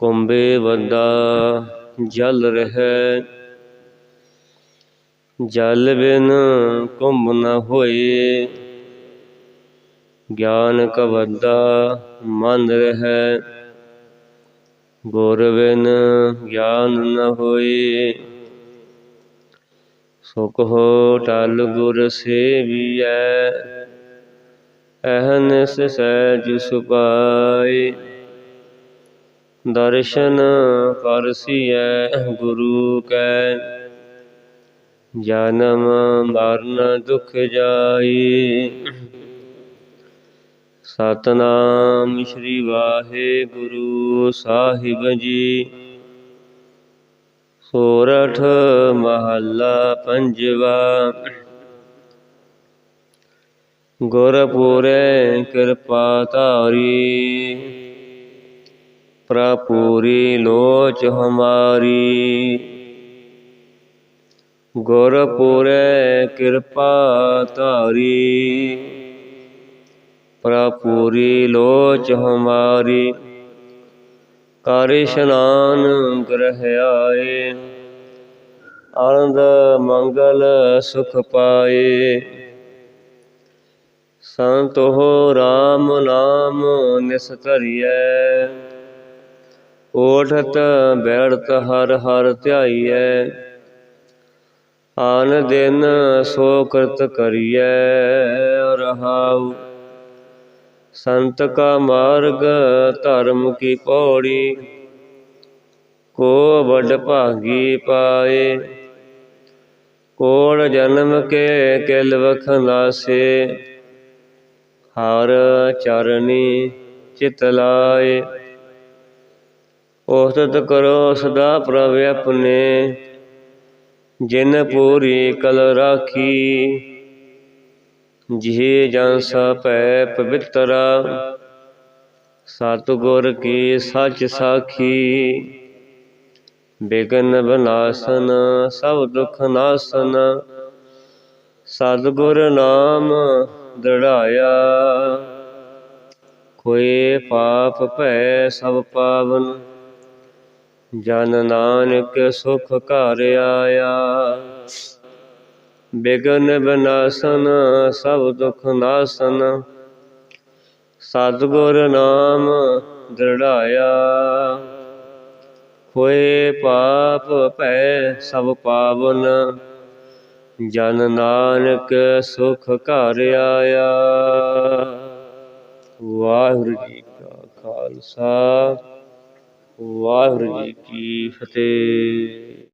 ਕੁੰਬੇ ਵੱਡਾ ਜਲ ਰਹਿ। ਜਲ ਬਿਨ ਕੁੰਭ ਨ ਹੋਏ। ਗਿਆਨ ਕਵੱਡਾ ਮਨ ਰਹਿ। ਗੁਰ ਬਿਨ ਗਿਆਨ ਨ ਹੋਏ। ਸੁਖ ਹੋ ਟਲ ਗੁਰ ਸੇਵੀਐ। ਅਹਨਿਸ ਸਹਿਜ ਸੁਪਾਏ ਦਰਸ਼ਨ ਪਰਸੀਐ ਗੁਰੂ ਕੈ। ਜਨਮ ਮਰਨ ਦੁਖ ਜਾਈ। ਸਤਨਾਮ ਸ੍ਰੀ ਵਾਹਿਗੁਰੂ ਸਾਹਿਬ ਜੀ। ਸੋਰਠ ਮਹੱਲਾ ਪੰਜਵਾ। ਗੁਰਪੁਰੇ ਕਿਰਪਾ ਧਾਰੀ। ਪ੍ਰਪੂਰੀ ਲੋਚ ਹਮਾਰੀ। ਗੁਰਪੁਰੇ ਕਿਰਪਾ ਧਾਰੀ। ਪ੍ਰਪੂਰੀ ਲੋਚ ਹਮਾਰੀ। ਕਰ ਇਸ਼ਨਾਨ ਗ੍ਰਹਿ ਆਏ। ਆਨੰਦ ਮੰਗਲ ਸੁਖ ਪਾਏ। ਸੰਤ ਹੋ RAM ਨਾਮ ਨਿਸਤਰੀਐ। ਓਠਤ ਬੈਠਤ ਹਰ ਹਰ ਧਿਆਈਐ। ਆਨ ਦਿਨ ਸੋ ਕਰਤ ਕਰੀਐ, ਰਹਾਉ। ਸੰਤ ਕਾ ਮਾਰਗ ਧਰਮ ਕੀ ਪੌੜੀ, ਕੋ ਵੱਡ ਭਾਗੀ ਪਾਏ। ਕੋੜ ਜਨਮ ਕੇ ਕਿਲ ਵਖਨਾਸੇ ਹਰ ਚਰਨੀ ਚਿਤ ਲਾਏ। ਉਸਤਤ ਕਰੋ ਸਦਾ ਪ੍ਰਭ ਆਪਣੇ, ਜਿਨ ਪੂਰੀ ਕਲ ਰਾਖੀ, ਜਿਹੇ ਜਨ ਸਪੈ ਪਵਿੱਤਰਾ ਸਤਿਗੁਰ ਕੀ ਸੱਚ ਸਾਖੀ, ਬਿਗਨ ਬਨਾਸਨ, ਸਭ ਦੁਖ ਨਾਸਨ ਸਤਿਗੁਰ ਨਾਮ ਦੜਾਇਆ, ਕੋਈ ਪਾਪ ਭੈ ਸਭ ਪਾਵਨ ਜਨ ਨਾਨਕ ਸੁਖ ਘਰ ਆਇਆ। ਬਿਗਨ ਬਨਾਸਨ, ਸਭ ਦੁਖ ਨਾਸਨ। ਸਤਿਗੁਰ ਨਾਮ ਦ੍ਰਿੜਾਇਆ। ਹੋਏ ਪਾਪ ਭੈ ਸਭ ਪਾਵਨ। ਜਨ ਨਾਨਕ ਸੁਖ ਘਰ ਆਇਆ। ਵਾਹਿਗੁਰੂ ਜੀ ਕਾ ਖਾਲਸਾ। ਵਾਹਿਗੁਰੂ ਜੀ ਕੀ ਫਤਿਹ।